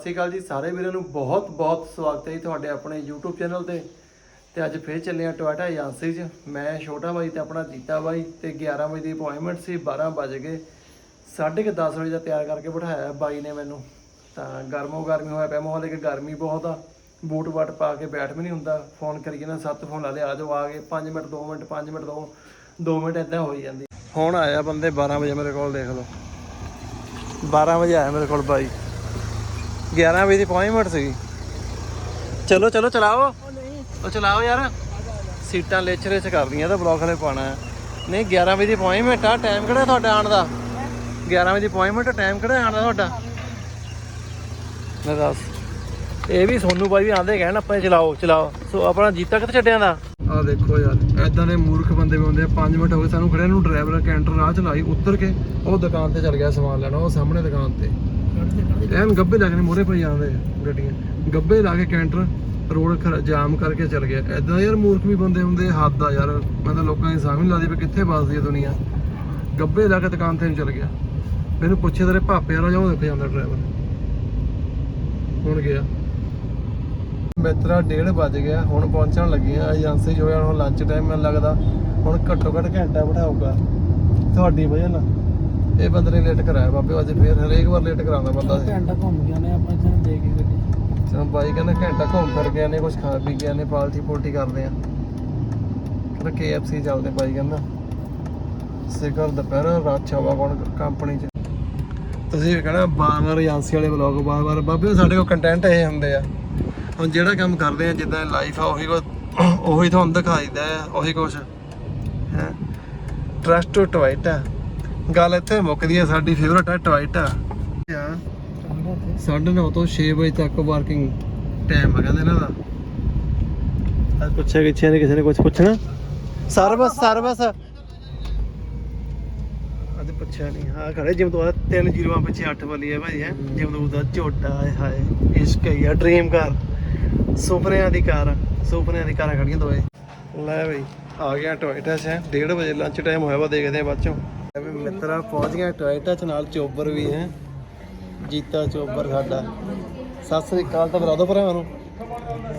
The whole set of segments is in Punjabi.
ਸਤਿ ਸ੍ਰੀ ਅਕਾਲ ਜੀ, ਸਾਰੇ ਵੀਰਾਂ ਨੂੰ ਬਹੁਤ ਬਹੁਤ ਸਵਾਗਤ ਹੈ ਜੀ ਤੁਹਾਡੇ ਆਪਣੇ YouTube ਚੈਨਲ ਤੇ। ਤੇ ਅੱਜ ਫੇਰ ਚੱਲੇ ਆ ਟੋਇਟਾ ਏਜੰਸੀ 'ਚ। ਮੈਂ ਛੋਟਾ ਬਾਈ ਤੇ ਆਪਣਾ ਜੀਤਾ ਬਾਈ ਤੇ 11 ਵਜੇ ਦੀ ਅਪਾਇੰਟਮੈਂਟ ਸੀ 12 ਵਜ ਗਏ। ਸਾਢੇ ਕੁ 10 ਵਜੇ ਦਾ ਤਿਆਰ ਕਰਕੇ ਬਿਠਾਇਆ ਬਾਈ ਨੇ ਮੈਨੂੰ। ਤਾਂ ਗਰਮੋ ਗਰਮੀ ਹੋਇਆ ਪਿਆ ਮਾਹੌਲ ਕਿ ਗਰਮੀ ਬਹੁਤ ਆ। ਬੂਟ ਬਾਟ ਪਾ ਕੇ ਬੈਠ ਵੀ ਨਹੀਂ ਹੁੰਦਾ। ਫੋਨ ਕਰੀਏ ਨਾ, ਸੱਤ ਫੋਨ ਲਾ ਲਿਆ ਆ ਜਾਓ, ਆ ਗਏ। 5 ਮਿੰਟ 2 ਮਿੰਟ 5 ਮਿੰਟ 2 2 ਮਿੰਟ ਇਦਾਂ ਹੋਈ ਜਾਂਦੀ। ਹੁਣ ਆਇਆ ਬੰਦੇ 12 ਵਜੇ ਮੇਰੇ ਕੋਲ, ਦੇਖ ਲਓ। 12 ਵਜੇ ਆਇਆ ਮੇਰੇ ਕੋਲ ਬਾਈ। 11 ਵਜੇ ਦੀ ਅਪਾਇੰਟਮੈਂਟ ਸੀ ਚਲੋ ਚਲੋ ਚਲਾਓ। ਉਹ ਚਲਾਓ ਯਾਰ। ਸੀਟਾਂ ਲੇਚ ਰੇਚ ਕਰਦੀਆਂ ਤਾਂ ਬਲੌਕ ਹਲੇ ਪਾਣਾ ਨਹੀਂ 11 ਵਜੇ ਦੀ ਅਪਾਇੰਟਮੈਂਟ ਆ ਟਾਈਮ ਕਿਹੜਾ ਤੁਹਾਡਾ ਆਉਣ ਦਾ? 11 ਵਜੇ ਦੀ ਅਪਾਇੰਟਮੈਂਟ ਟਾਈਮ ਕਿਹੜਾ ਆਉਣ ਦਾ ਤੁਹਾਡਾ? ਮੈਂ ਦੱਸ। ਇਹ ਵੀ ਸੋਨੂ ਬਾਈ ਵੀ ਆਂਦੇ ਕਹਿਣ ਆਪਾਂ ਚਲਾਓ ਚਲਾਓ। ਸੋ ਆਪਣਾ ਜੀਤਾ ਕਿੱਥੇ ਛੱਡਿਆਂ ਦਾ ਆ ਦੇਖੋ ਯਾਰ ਐਦਾਂ ਦੇ ਮੂਰਖ ਬੰਦੇ ਵੀ ਹੁੰਦੇ ਆ। 5 ਮਿੰਟ ਹੋ ਗਏ ਸਾਨੂੰ ਖੜਿਆ ਨੂੰ ਡਰਾਈਵਰ ਕੈਂਟਰ ਰਾਹ ਚਲਾਈ ਉੱਤਰ ਕੇ ਉਹ ਦੁਕਾਨ ਤੇ ਚਲ ਗਿਆ ਸਮਾਨ ਲੈਣਾ ਉਹ ਸਾਹਮਣੇ ਦੁਕਾਨ ਤੇ। ਐਨ ਗੱਬੇ ਲੱਗਣੇ ਮੋਰੇ ਪਈ ਜਾਂਦੇ ਗੱਡੀਆਂ। ਗੱਬੇ ਲਾ ਕੇ ਕੈਂਟਰ, ਰੋਡ ਜਾਮ ਕਰਕੇ ਚਲ ਗਿਆ। ਐਦਾਂ ਯਾਰ ਮੂਰਖ ਵੀ ਬੰਦੇ ਹੁੰਦੇ, ਹੱਦ ਆ ਯਾਰ। ਮੈਂ ਤਾਂ ਲੋਕਾਂ ਦੀ ਸਮਝ ਨਹੀਂ ਲੱਗਦੀ ਵੀ ਕਿੱਥੇ ਵੱਸਦੀ ਹੈ ਦੁਨੀਆ। ਗੱਬੇ ਲਾ ਕੇ ਦੁਕਾਨ ਤੇ ਚਲ ਗਿਆ। ਮੈਨੂੰ ਪੁੱਛੇ ਤੇਰੇ ਭਾਪੇ ਵਾਲਾ ਜਾਉਂ ਦੇਖੇ ਜਾਂਦਾ ਡਰਾਈਵਰ ਹੁਣ ਗਿਆ। ਮਿੱਤਰਾ 1:30 ਵੱਜ ਗਿਆ, ਹੁਣ ਪਹੁੰਚਣ ਲੱਗੇ ਆ ਏਜੰਸੀ ਜੋ ਹੁਣ ਲੰਚ ਟਾਈਮ ਮੈਨੂੰ ਲੱਗਦਾ, ਹੁਣ ਘੱਟੋ ਘੱਟ ਘੰਟਾ ਬਿਠਾਊਗਾ। ਤੁਹਾਡੀ ਵਜ੍ਹਾ ਨਾਲ। ਇਹ ਬੰਦੇ ਨੇ ਲੇਟ ਕਰਾਇਆ ਬਾਬੇ ਅੱਜ ਫੇਰ ਹਰੇਕ ਵਾਰ ਲੇਟ ਕਰਾਉਂਦਾ ਬੰਦਾ। ਘੰਟਾ ਘੁੰਮ ਗਿਆ ਨੇ ਆਪਾਂ ਇੱਥੇ ਦੇ ਕੇ ਗੱਡੀ ਚਲੋ ਬਾਈ ਕਹਿੰਦਾ ਘੰਟਾ ਘੁੰਮ ਫਿਰ ਗਏ ਨੇ ਕੁਝ ਖਾ ਪੀ ਗਏ ਨੇ ਪਾਲਟੀ ਪੋਲਟੀ ਕਰਦੇ ਆ। ਕਹਿੰਦਾ KFC ਚੱਲਦੇ ਬਾਈ ਕਹਿੰਦਾ। ਸਿਕਰ ਦੁਪਹਿਰ ਰਾਤ ਛਾਵਾ ਕੋਣ ਕੰਪਨੀ ਚ। ਤੁਸੀਂ ਕਹਿਣਾ ਬਾਰ-ਬਾਰ ਏਜੰਸੀ ਵਾਲੇ ਬਲੌਗ ਬਾਰ-ਬਾਰ। ਬਾਬੇ ਸਾਡੇ ਕੋਲ ਕੰਟੈਂਟ ਇਹ ਹੁੰਦੇ ਆ। ਹੁਣ ਜਿਹੜਾ ਕੰਮ ਕਰਦੇ ਆ ਜਿੱਦਾਂ ਲਾਈਫ ਆ ਉਹੀ ਕੋ ਉਹੀ ਤੁਹਾਨੂੰ ਦਿਖਾਈਦਾ ਆ ਉਹੀ ਕੁਛ। ਹੈ? ਟਰਸਟ ਟੂ ਟਵਾਈਟਾ ਗੱਲ ਇੱਥੇ ਮੁੱਕਦੀ ਆ ਸਾਡੀ ਫੇਵਰਟ ਹੈ ਟਵਾਈਟਾ ਆ ਸਾਢੇ ਨੌ ਤੋਂ 6 ਵਜੇ ਤੱਕ ਵਰਕਿੰਗ ਟਾਈਮ ਆ ਕਹਿੰਦੇ ਇਹਨਾਂ ਦਾ। ਅੱਜ ਪੁੱਛਿਆ ਕਿਛੇ ਨੇ ਕਿਸੇ ਨੇ ਕੁਝ ਪੁੱਛਣਾ? Service service. ਅੱਜ ਪੁੱਛਿਆ ਨਹੀਂ ਹਾਂ ਖੜੇ ਜਿਮ ਤੋਂ ਤਿੰਨ ਜੀਰੋਆਂ ਪਿੱਛੇ 8 ਵਾਲੀ ਹੈ ਭਾਈ ਹੈ? ਜਿਮ ਤੋਂ ਦਾ ਝੋਟਾ ਹਾਏ ਹਾਏ ਇਸ਼ਕ ਹੀ ਡ੍ਰੀਮ ਕਾਰ ਸੁਪਨਿਆਂ ਦੀ ਕਾਰ ਸੁਪਨਿਆਂ ਦੀ ਕਾਰਾਂ ਖੜੀਆਂ ਦੋਏ ਲੈ ਬਈ ਆ ਗਿਆ ਟੋਇਟਾ 'ਚ 1:30 ਵਜੇ ਲੰਚ ਟਾਈਮ ਹੋਇਆ ਵਾ ਦੇਖਦੇ ਆ ਬਾਅਦ ਚੋਂ। ਲੈ ਵੀ ਮਿੱਤਰਾ ਪਹੁੰਚ ਗਿਆ ਟੋਇਟਾ 'ਚ ਨਾਲ ਚੋਬਰ ਵੀ ਹੈ। ਜੀਤਾ ਚੋਬਰ ਸਾਡਾ। ਸਤਿ ਸ੍ਰੀ ਅਕਾਲ ਤਾਂ ਬੁਲਾ ਦੋ ਭਰਾਵਾਂ ਨੂੰ।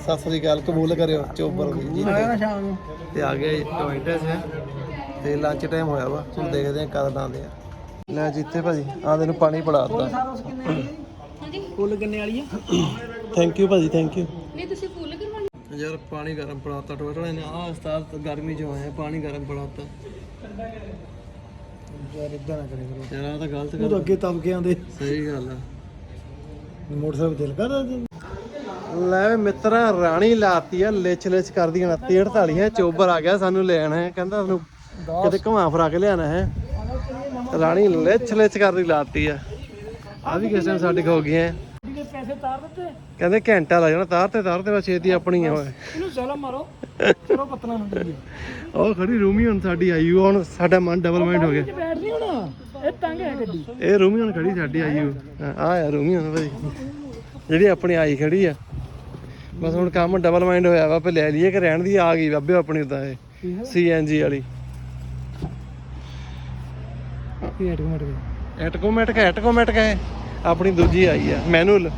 ਸਤਿ ਸ੍ਰੀ ਅਕਾਲ ਕਬੂਲ ਕਰਿਓ ਚੋਬਰ ਦੀ ਜੀ ਆਇਆ ਸ਼ਾਮ ਨੂੰ। ਤੇ ਆ ਗਏ ਟੋਇਟਾ 'ਚ। ਤੇ ਲੰਚ ਟਾਈਮ ਹੋਇਆ ਵਾ ਹੁਣ ਦੇਖਦੇ ਆ ਕਦ ਆਉਂਦੇ ਆ। ਲੈ ਜੀਤੇ ਭਾਜੀ ਆ ਤੈਨੂੰ ਪਾਣੀ ਪੜਾਤਾ ਫੁੱਲ ਕਿੰਨੇ ਵਾਲੀ ਆ? ਥੈਂਕ ਯੂ ਭਾਜੀ ਥੈਂਕ ਯੂ ਨਹੀਂ ਤੁਸੀਂ ਫੁੱਲ ਕਰਵਾਉਣੀ ਯਾਰ ਪਾਣੀ ਗਰਮ ਪੜਾਤਾ ਟੋਇਟਾ ਨੇ। ਆ ਉਸਤਾਦ ਗਰਮੀ ਚ ਆਇਆ ਪਾਣੀ ਗਰਮ ਪੜਾਤਾ ਯਾਰ ਇਦਾਂ ਨਾ ਕਰੇ ਕਰੋ। ਯਾਰ ਆ ਤਾਂ ਗਲਤ ਤੂੰ ਤਾਂ ਗੱਲ ਅੱਗੇ ਤਬਕੇ ਆਂਦੇ ਸਹੀ ਗੱਲ ਆ। ਮੋਟਰਸਾਈਕਲ ਦਿਲ ਕਰਦਾ ਲੈ ਵੀ ਮਿੱਤਰਾ ਰਾਣੀ ਲਾਤੀ ਆ ਲਿਚ ਲਿਚ ਕਰਦੀ 29 48 ਹੈ ਚੋਬਰ ਆ ਗਿਆ ਸਾਨੂੰ ਲੈਣ। ਹੈ ਕਹਿੰਦਾ ਸਾਨੂੰ ਕਿਤੇ ਘੁਮਾ ਫਰਾ ਕੇ ਲਿਆਣਾ ਹੈ। ਰਾਣੀ ਲਿਚ ਲਿਚ ਕਰਦੀ ਲਾਤੀ ਆ। ਆ ਵੀ ਕਿਸ ਟਾਈਮ ਸਾਡੇ ਹੋ ਗਈਆਂ। ਪੈਸੇ ਤਾਰ ਦਿੱਤੇ। ਕਹਿੰਦੇ ਘੰਟਾ ਲੱਗ ਜਾਣਾ ਤਾਰ ਤੇ ਤਾਰ ਤੇ ਬਸ ਛੇਤੀ ਆਪਣੀ ਆ ਓਏ ਇਹਨੂੰ ਸੈਲਾ ਮਾਰੋ ਚਲੋ ਪਤਨਾ ਨੂੰ ਜੀ ਉਹ ਖੜੀ ਰੂਮੀ ਹੁਣ ਸਾਡੀ ਆਈ ਹੁਣ ਸਾਡਾ ਮਨ ਡਬਲ ਮਾਈਂਡ ਹੋ ਗਿਆ। ਬੈਠ ਨਹੀਂ ਹੋਣਾ। ਇਹ ਤੰਗ ਹੈ ਗੱਡੀ। ਇਹ ਰੂਮੀ ਹੁਣ ਖੜੀ ਸਾਡੀ ਆਈ ਆ ਆ ਰੂਮੀ ਹੁਣ ਭਾਈ ਜਿਹੜੀ ਆਪਣੀ ਆਈ ਖੜੀ ਆ। ਬਸ ਹੁਣ ਕੰਮ ਡਬਲ ਮਾਈਂਡ ਹੋਇਆ ਵਾ ਪੇ ਲੈ ਲਈਏ ਕਿ ਰਹਿਣ ਦੀ ਆ ਗਈ ਬਾਬੇ ਆਪਣੀ ਤਾਂ ਇਹ। ਸੀਐਨਜੀ ਵਾਲੀ। ਇਹ ਐਟ ਮਿੰਟ ਗਏ ਐਟਕੋਮੈਟਿਕ ਐਟਕੋਮੈਟਿਕ ਹੈ ਆਪਣੀ ਦੂਜੀ ਆਈ ਆ ਮੈਨੂਅਲ।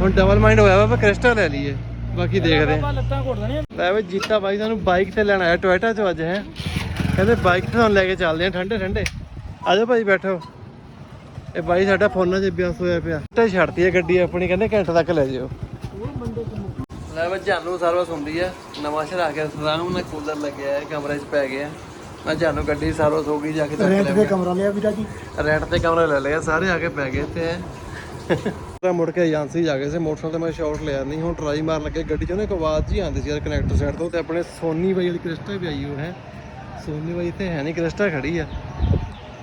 ਹੁਣ ਡਬਲ ਮਾਈਂਡ ਹੋਇਆ ਵਾ ਪੇ ਕ੍ਰਿਸਟਲ ਲੈ ਲਈਏ। ਬਾਕੀ ਦੇਖਦੇ ਆ ਲੱਤਾਂ ਘੋੜ ਦੇਣੀਆਂ ਲੈ ਵੇ ਜੀਤਾ ਬਾਈ ਸਾਨੂੰ ਬਾਈਕ ਤੇ ਲੈਣ ਆਇਆ ਟੋਇਟਾ ਚ ਅੱਜ ਹੈ। ਕਹਿੰਦੇ ਬਾਈਕ ਤੇ ਤੁਹਾਨੂੰ ਲੈ ਕੇ ਚੱਲਦੇ ਆ ਠੰਡੇ ਠੰਡੇ। ਆਜੋ ਭਾਈ ਬੈਠੋ। ਇਹ ਬਾਈ ਸਾਡਾ ਫੋਨਾਂ 'ਚ ਅਭਿਆਸ ਹੋਇਆ ਪਿਆ। ਤੇ ਛੱਡਤੀ ਹੈ ਗੱਡੀ ਆਪਣੀ ਕਹਿੰਦੇ ਘੰਟੇ ਤੱਕ ਲੈ ਜਿਓ ਲੈ ਵੇ ਜਾਨੂ ਸਰਵਿਸ ਹੁੰਦੀ ਆ। ਨਵਾਂ ਸ਼ਹਿਰ ਆ ਕੇ ਆਰਾਮ ਨਾਲ ਕੂਲਰ ਲੱਗਿਆ ਹੈ ਕਮਰੇ 'ਚ ਪੈ ਗਿਆ ਮੈਂ ਜਾਨੂ ਗੱਡੀ ਸਰਵਿਸ ਹੋ ਗਈ ਜਾ ਕੇ ਚੱਕ ਰੈਂਟ ਲੈ ਤੇ ਕਮਰਾ ਲਿਆ ਵੀਰਾ ਜੀ। ਰੈਂਟ ਤੇ ਕਮਰਾ ਲੈ ਲਿਆ ਸਾਰੇ ਆ ਕੇ ਪੈ ਗਏ ਤੇ ਤਾਂ ਮੁੜ ਕੇ ਏਜੰਸੀ ਜਾ ਗਏ ਸੀ ਮੋਟਰਸਾਈਕਲ ਤੇ ਮੈਂ ਸ਼ਾਟ ਲਿਆ ਨਹੀਂ ਹੁਣ ਟਰਾਈ ਮਾਰਨ ਲੱਗੇ ਗੱਡੀ ਚੋਂ ਨਾ ਇੱਕ ਆਵਾਜ਼ ਜੀ ਆਉਂਦੀ ਸੀ ਯਾਰ ਕਨੈਕਟਰ ਸਾਈਡ ਤੋਂ ਤੇ ਆਪਣੇ ਸੋਨੀ ਬਾਈ ਵਾਲੀ ਕ੍ਰਿਸਟਾ ਵੀ ਆਈ ਹੋ ਹੈ। ਸੋਨੀ ਬਾਈ ਤੇ ਹੈ ਨਹੀਂ ਕ੍ਰਿਸਟਾ ਖੜੀ ਆ।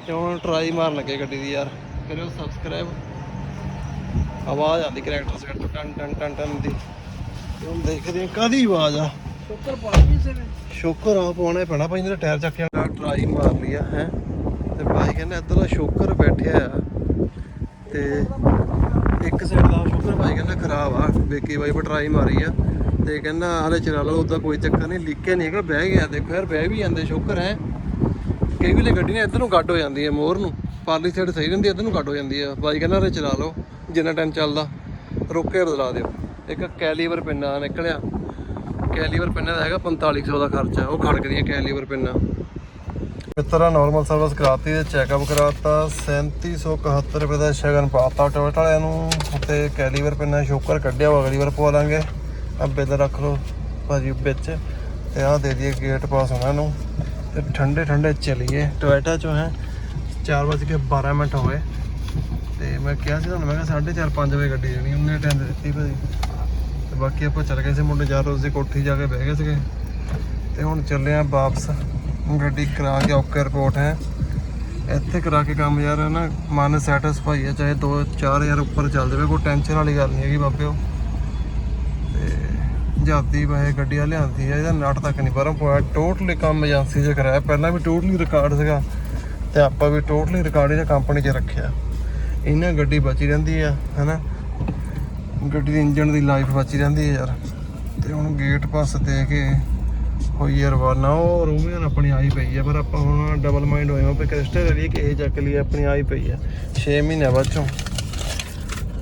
ਤੇ ਹੁਣ ਟਰਾਈ ਮਾਰਨ ਲੱਗੇ ਗੱਡੀ ਦੀ ਯਾਰ ਕਰਿਓ ਸਬਸਕ੍ਰਾਈਬ ਆਵਾਜ਼ ਆਉਂਦੀ ਕਨੈਕਟਰ ਸਾਈਡ ਤੋਂ ਟਨ ਟਨ ਟਨ ਟਨ ਦੀ। ਹੁਣ ਦੇਖਦੇ ਹਾਂ ਕਾਦੀ ਆਵਾਜ਼ ਆ। ਸ਼ੁਕਰ ਪਾ ਵੀ ਸੇ ਸ਼ੋਕਰ ਆ ਪਾਉਣਾ ਪੈਣਾ ਭਾਈ ਇਹਦਾ ਟਾਇਰ ਚੱਕ ਕੇ ਟਰਾਈ ਮਾਰ ਲਿਆ ਹੈ। ਤੇ ਭਾਈ ਕਹਿੰਦਾ ਇੱਧਰ ਸ਼ੋਕਰ ਬੈਠਿਆ ਆ। ਤੇ ਇੱਕ ਸਾਈਡ ਦਾ ਸ਼ੋਕਰ ਭਾਈ ਕਹਿੰਦਾ ਖਰਾਬ ਆ। ਵੇਖੀ ਬਾਈ ਟਰਾਈ ਮਾਰੀ ਆ। ਤੇ ਕਹਿੰਦਾ, ਹਾਲੇ ਚਲਾ ਲਓ ਉਹਦਾ ਕੋਈ ਚੱਕਰ ਨਹੀਂ। ਲੀਕੇ ਨਹੀਂ ਹੈਗਾ, ਬਹਿ ਗਿਆ ਦੇਖੋ ਯਾਰ ਬਹਿ ਵੀ ਜਾਂਦੇ, ਸ਼ੋਕਰ ਹੈ। ਕਈ ਵੇਲੇ ਗੱਡੀ ਨੇ ਇੱਧਰ ਨੂੰ ਗੱਡ ਹੋ ਜਾਂਦੀ ਹੈ ਮੋਰ ਨੂੰ। ਪਾਰਲੀ ਸਾਈਡ ਸਹੀ ਰਹਿੰਦੀ, ਇੱਧਰ ਨੂੰ ਕੱਟ ਹੋ ਜਾਂਦੀ ਆ। ਬਾਈ ਕਹਿੰਦਾ ਰੇ ਚਲਾ ਲਓ, ਜਿੰਨਾ ਟਾਈਮ ਚੱਲਦਾ, ਰੁੱਕ ਕੇ ਬਦਲਾ ਦਿਓ। ਇੱਕ ਕੈਲੀਵਰ ਪਿੰਨਾ ਨਿਕਲਿਆ। ਕੈਲੀਵਰ ਪਿੰਨਾ ਦਾ ਹੈਗਾ 4500 ਦਾ ਖਰਚਾ। ਉਹ ਖੜਕਦੀਆਂ ਕੈਲੀਵਰ ਪਿੰਨਾ। ਮਿੱਤਰਾ ਨਾਰਮਲ ਸਰਵਿਸ ਕਰਾਤੀ ਤੇ ਚੈੱਕਅਪ ਕਰਾਤਾ 3771 ਰੁਪਏ ਦਾ ਸ਼ਗਨ ਪਾਤਾ ਟੋਇਟ ਵਾਲਿਆਂ ਨੂੰ ਤੇ ਕੈਲੀਵਰ ਪਿੰਨਾ ਸ਼ੋਕਰ ਕੱਢਿਆ ਵਾ ਅਗਲੀ ਵਾਰ ਪਵਾ ਲਾਂਗੇ ਆ ਬਿੱਲ ਰੱਖ ਲਓ ਭਾਜੀ ਵਿੱਚ ਤੇ ਆਹ ਦੇ ਦਈਏ ਗੇਟ ਪਾਸ ਉਹਨਾਂ ਨੂੰ। ਤੇ ਠੰਡੇ ਠੰਡੇ ਚਲੀਏ। ਟੋਇਟਾ ਚੋਂ ਹੈ 4:12 ਮਿੰਟ ਹੋ ਗਏ। ਤੇ ਮੈਂ ਕਿਹਾ ਸੀ ਤੁਹਾਨੂੰ, ਮੈਂ ਕਿਹਾ 4:30 5 ਵਜੇ ਗੱਡੀ ਜਾਣੀ ਉਹਨੇ ਟਾਈਮ ਦੇ ਦਿੱਤੀ ਭਾਜੀ। ਤੇ ਬਾਕੀ ਆਪਾਂ ਚੱਲ ਗਏ ਸੀ ਮੁੰਡੇ ਚਾਰ ਰੋਜ਼ ਦੀ ਕੋਠੀ ਜਾ ਕੇ ਬਹਿ ਗਏ ਸੀਗੇ। ਤੇ ਹੁਣ ਚੱਲੇ ਆ ਵਾਪਸ। ਗੱਡੀ ਕਰਾ ਕੇ ਓਕੇ ਰਿਪੋਰਟ ਹੈ। ਇੱਥੇ ਕਰਾ ਕੇ ਕੰਮ ਯਾਰ ਹੈ ਨਾ, ਮਨ ਸੈਟੀਸਫਾਈ ਹੈ, ਚਾਹੇ 2-4000 ਉੱਪਰ ਚੱਲ ਜਾਵੇ, ਕੋਈ ਟੈਨਸ਼ਨ ਵਾਲੀ ਗੱਲ ਨਹੀਂ ਹੈਗੀ ਬਾਬਿਓ। ਤੇ ਜਾਤੀ ਵੈਸੇ ਗੱਡੀ ਲਿਆਂਦੀ ਹੈ, ਇਹਦਾ ਨਟ ਤੱਕ ਨਹੀਂ ਪਰਮ ਪਾਇਆ। ਟੋਟਲੀ ਕੰਮ ਏਜੰਸੀ 'ਚ ਕਰਾਇਆ। ਪਹਿਲਾਂ ਵੀ ਟੋਟਲੀ ਰਿਕਾਰਡ ਸੀਗਾ, ਤੇ ਆਪਾਂ ਵੀ ਟੋਟਲੀ ਰਿਕਾਰਡ ਇਹਦਾ ਕੰਪਨੀ 'ਚ ਰੱਖਿਆ। ਇਹਨਾਂ ਗੱਡੀ ਬਚੀ ਰਹਿੰਦੀ ਆ, ਹੈਨਾ? ਗੱਡੀ ਦੇ ਇੰਜਨ ਦੀ ਲਾਈਫ ਬਚੀ ਰਹਿੰਦੀ ਹੈ ਯਾਰ। ਤੇ ਹੁਣ ਗੇਟ ਪਾਸ ਦੇ ਕੇ ਹੋਈ ਯਾਰ ਵਾਨਾ ਉਹ ਰੂਮੀਅਨ ਆਪਣੀ ਆਈ ਪਈ ਆ ਪਰ ਆਪਾਂ ਹੁਣ ਡਬਲ ਮਾਈਂਡ ਹੋਏ ਹਾਂ ਵੀ ਕ੍ਰਿਸਟਲ ਲਈ ਕਿ ਇਹ ਚੱਕ ਲਈ ਆਪਣੀ ਆਈ ਪਈ ਆ। 6 ਮਹੀਨੇ ਬਾਅਦ ਚੋਂ।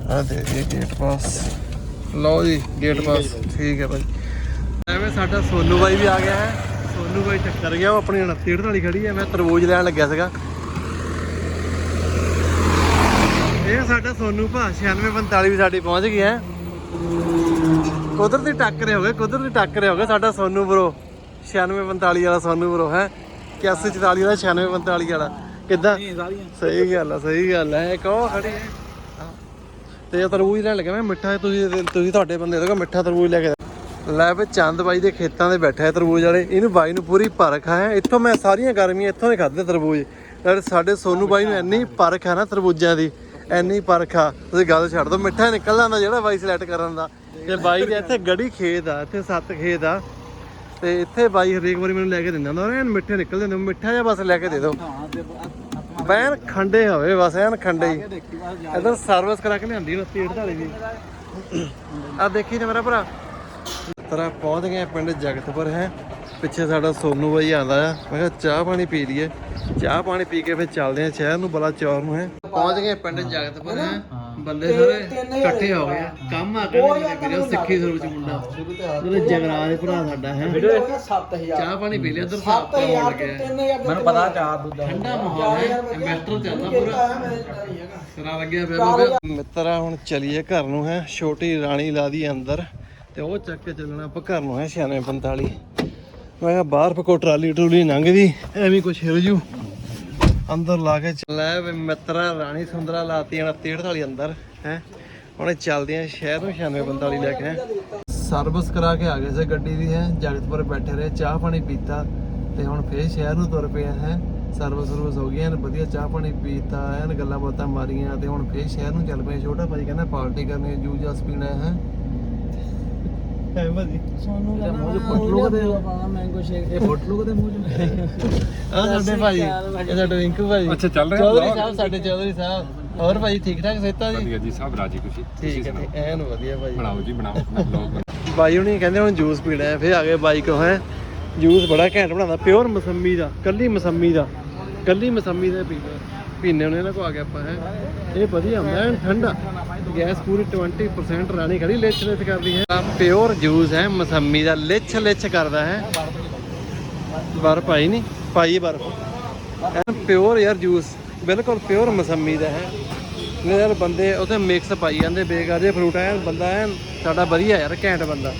ਆ ਦੇ ਦੇ ਗੇਟ ਪਾਸ ਲਓ ਜੀ ਗੇਟ ਪਾਸ ਠੀਕ ਹੈ ਭਾਈ। ਐਵੇਂ ਸਾਡਾ ਸੋਨੂ ਬਾਈ ਵੀ ਆ ਗਿਆ ਹੈ। ਸੋਨੂ ਬਾਈ ਟੱਕਰ ਗਿਆ ਉਹ ਆਪਣੀ 29 ਵਾਲੀ ਖੜੀ ਹੈ ਮੈਂ ਤਰਬੂਜ ਲੈਣ ਲੱਗਿਆ ਸੀਗਾ। ਇਹ ਸਾਡਾ ਸੋਨੂ ਭਾ 9645 ਵੀ ਸਾਡੀ ਪਹੁੰਚ ਗਈ ਹੈ। ਕੁਦਰਤੀ ਟੱਕਰੇ ਹੋ ਗਏ ਕੁਦਰਤੀ ਟੱਕਰੇ ਹੋ ਗਏ ਸਾਡਾ ਸੋਨੂ ਬਰੋ 9645 ਵਾਲਾ ਸੋਨੂ ਬਰੋ ਹੈ? 8144 ਵਾਲਾ 9645 ਵਾਲਾ। ਕਿੱਦਾਂ? ਸਹੀ ਗੱਲ ਆ ਸਹੀ ਗੱਲ ਹੈ ਇੱਕ ਉਹ ਖੜੀ ਤੇ ਇਹ ਤਰਬੂਜ ਲੈਣ ਲੱਗਾ ਮੈਂ ਮਿੱਠਾ ਤੁਸੀਂ ਤੁਸੀਂ ਤੁਹਾਡੇ ਬੰਦੇ ਦੇਖੋ ਮਿੱਠਾ ਤਰਬੂਜ ਲੈ ਕੇ ਲੈ ਵੀ ਚੰਦ ਬਾਈ ਦੇ ਖੇਤਾਂ ਦੇ ਬੈਠਾ ਹੈ ਤਰਬੂਜ ਵਾਲੇ। ਇਹਨੂੰ ਬਾਈ ਨੂੰ ਪੂਰੀ ਪਰਖ ਹੈ? ਇੱਥੋਂ ਮੈਂ ਸਾਰੀਆਂ ਗਰਮੀਆਂ ਇੱਥੋਂ ਹੀ ਖਾਦੇ ਤਰਬੂਜ। ਯਾਰ ਸਾਡੇ ਸੋਨੂ ਬਾਈ ਨੂੰ ਇੰਨੀ ਪਰਖ ਹੈ ਨਾ ਤਰਬੂਜਾਂ ਦੀ ਇੰਨੀ ਪਰਖ ਆ। ਤੁਸੀਂ ਗੱਲ ਛੱਡ ਦੋ ਮਿੱਠਾ ਨਿਕਲ ਜਾਂਦਾ ਜਿਹੜਾ ਬਾਈ ਸਿਲੈਕਟ ਕਰਨ ਦਾ। ਤੇ ਬਾਈ ਦੇ ਇੱਥੇ ਗੜੀ ਖੇਤ ਆ ਇੱਥੇ ਸੱਤ ਖੇਤ ਆ। ਤੇ ਇੱਥੇ ਬਾਈ ਹਰੇਕ ਵਾਰੀ ਮੈਨੂੰ ਲੈ ਕੇ ਦਿੰਦਾ ਹੁੰਦਾ ਐਨ ਮਿੱਠੇ ਨਿਕਲਦੇ ਹੁੰਦੇ ਮਿੱਠਾ ਜਿਹਾ ਬਸ ਲੈ ਕੇ ਦੇ ਦਿਓ। ਬੈਨ ਖੰਡੇ ਹੋਵੇ ਬਸ ਐਨ ਖੰਡੇ ਹੀ। ਇਧਰ ਸਰਵਿਸ ਕਰਾ ਕੇ ਲਿਆਂਦੀ 29 48 ਦੀ ਆ ਦੇਖੀ ਤੇ ਮੇਰਾ ਭਰਾ। ਤਰਾ ਪਹੁੰਚ ਗਏ ਪਿੰਡ ਜਗਤਪੁਰ ਹੈ। ਪਿੱਛੇ ਸਾਡਾ ਸੋਨੂ ਬਾਈ ਆਂਦਾ ਆ। ਮੈਂ ਕਿਹਾ ਚਾਹ ਪਾਣੀ ਪੀ ਲਈਏ। ਚਾਹ ਪਾਣੀ ਪੀ ਕੇ ਫਿਰ ਚੱਲਦੇ ਆ ਸ਼ਹਿਰ ਨੂੰ ਬਲਾ ਚੌਰ ਨੂੰ ਹੈ। ਪਹੁੰਚ ਗਏ ਪਿੰਡ ਜਗਤਪੁਰ ਹੈ। ਬੰਦੇ ਸਾਰੇ ਇਕੱਠੇ ਹੋ ਗਏ। ਆ। ਕੰਮ ਆ ਕੇ ਵੀਰੇ ਸਿੱਖੀ ਸਰੂਪ ਚ ਮੁੰਡਾ। ਉਹਦੇ ਜਗਰਾਜ ਭਰਾ ਸਾਡਾ ਹੈ। 7000 ਚਾਹ ਪਾਣੀ ਪੀ ਲਿਆ ਉਧਰ ਸਾਫ਼ ਤਾਂ ਹੋਣ ਲੱਗਿਆ ਮੈਨੂੰ ਪਤਾ ਚਾਰ ਦੂਜਾ ਠੰਡਾ ਮਾਹੌਲ ਹੈ ਇਨਵੈਸਟਰ ਚੱਲਦਾ ਪੂਰਾ। ਸਿਰਾ ਲੱਗਿਆ ਬਾਬਾ। ਮਿੱਤਰਾ ਹੁਣ ਚਲੀਏ ਘਰ ਨੂੰ ਹੈ। ਛੋਟੀ ਰਾਣੀ ਲਾ ਦੀ ਅੰਦਰ। ਤੇ ਉਹ ਚੱਕ ਕੇ ਚੱਲਣਾ ਆਪਾਂ ਘਰ ਨੂੰ ਹੈ 9645 ਮੈਂ ਕਿਹਾ ਬਾਹਰ ਪਕੋ ਟਰਾਲੀ ਟਰੂਲੀ ਲੰਘਦੀ ਐਵੇਂ ਕੁਛ ਹਿਲ ਜੂ। ਅੰਦਰ ਲਾ ਕੇ ਚੱਲਿਆ ਵੇ ਮਿੱਤਰਾ ਰਾਣੀ ਸੁੰਦਰਾ ਲਾਤੀ 29 48 ਅੰਦਰ ਹੈ। ਹੁਣ ਚੱਲਦੇ ਆ ਸ਼ਹਿਰ ਨੂੰ 9645 ਲੈ ਕੇ ਸਰਵਿਸ ਕਰਾ ਕੇ ਆ ਗਏ ਸੀ ਗੱਡੀ ਦੀ ਹੈ। ਜਗਤਪੁਰ ਬੈਠੇ ਰਹੇ ਚਾਹ ਪਾਣੀ ਪੀਤਾ ਤੇ ਹੁਣ ਫੇਰ ਸ਼ਹਿਰ ਨੂੰ ਤੁਰ ਪਏ ਹੈ। ਸਰਵਿਸ ਸਰਵਿਸ ਹੋ ਗਈ ਵਧੀਆ ਚਾਹ ਪਾਣੀ ਪੀਤਾ ਐਨ ਗੱਲਾਂ ਬਾਤਾਂ ਮਾਰੀਆਂ ਤੇ ਹੁਣ ਫੇਰ ਸ਼ਹਿਰ ਨੂੰ ਚੱਲ ਪਏ ਛੋਟਾ ਭਾਈ ਕਹਿੰਦਾ ਪਾਰਟੀ ਕਰਨੀ ਹੈ, ਜੂਸ ਪੀਣਾ ਹੈ। ਹੈ ਭਾਜੀ ਸੋਨੂੰ ਦਾ ਮੂੰਹ ਫੁੱਟ ਦੇ ਮੈਂਗੋ ਸ਼ੇਕ ਇਹ ਫੁੱਟ ਲੂਗਾ ਦੇ ਮੂੰਹ ਆ ਸਾਡੇ ਭਾਜੀ ਇਹ ਸਾਡੇ ਰਿੰਕੂ ਭਾਜੀ ਅੱਛਾ, ਚੱਲ ਰਿਹਾ ਚੌਧਰੀ vlog? ਸਾਹਿਬ ਸਾਡੇ ਚੌਧਰੀ ਸਾਹਿਬ। ਹੋਰ ਭਾਜੀ ਠੀਕ ਠਾਕ ਸੇਤਾ ਜੀ? ਵਧੀਆ ਜੀ ਸਭ ਰਾਜੀ ਖੁਸ਼ੀ। ਠੀਕ ਹੈ ਜੀ, ਐਨ ਵਧੀਆ ਭਾਜੀ ਬਣਾਓ ਜੀ ਬਣਾਓ ਆਪਣਾ ਬਲੌਗ ਬਾਈ ਹੁਣੀ ਕਹਿੰਦੇ ਹੁਣ ਜੂਸ ਪੀਣਾ ਹੈ ਫਿਰ ਆ ਗਏ ਬਾਈ ਕੋ ਹੈ। ਜੂਸ ਬੜਾ ਘੈਂਟ ਬਣਾਉਂਦਾ ਪਿਓਰ ਮਸੰਮੀ ਦਾ ਕੱਲੀ ਮਸੰਮੀ ਦਾ ਕੱਲੀ ਮਸੰਮੀ ਦਾ ਪੀਣਾ। ਪੀਨੇ ਉਹਨੇ ਇਹਨਾਂ ਕੋ ਆ ਗਿਆ ਆਪਾਂ ਹੈ। ਇਹ ਵਧੀਆ ਹੁੰਦਾ ਹੈ ਠੰਡਾ। ਗੈਸ ਪੂਰੀ 20% ਰਾਣੀ ਖੜੀ ਲਿਚ ਲਿਚ ਕਰਦੀ ਹੈ। ਪਿਓਰ ਜੂਸ ਹੈ, ਮਸੰਮੀ ਦਾ ਲਿਚ ਲਿਚ ਕਰਦਾ ਹੈ। ਬਰਫ ਪਾਈ ਨਹੀਂ ਪਾਈ ਬਰਫ। ਪਿਓਰ ਯਾਰ ਜੂਸ ਬਿਲਕੁਲ ਪਿਓਰ ਮਸੰਮੀ ਦਾ ਹੈ। ਨੇ ਯਾਰ ਬੰਦੇ ਉਥੇ ਮਿਕਸ ਪਾਈ ਜਾਂਦੇ, ਬੇਕਾਰ ਜੇ ਫਰੂਟ ਐ ਬੰਦਾ ਐ ਸਾਡਾ ਵਧੀਆ ਯਾਰ, ਘੈਂਟ ਬੰਦਾ।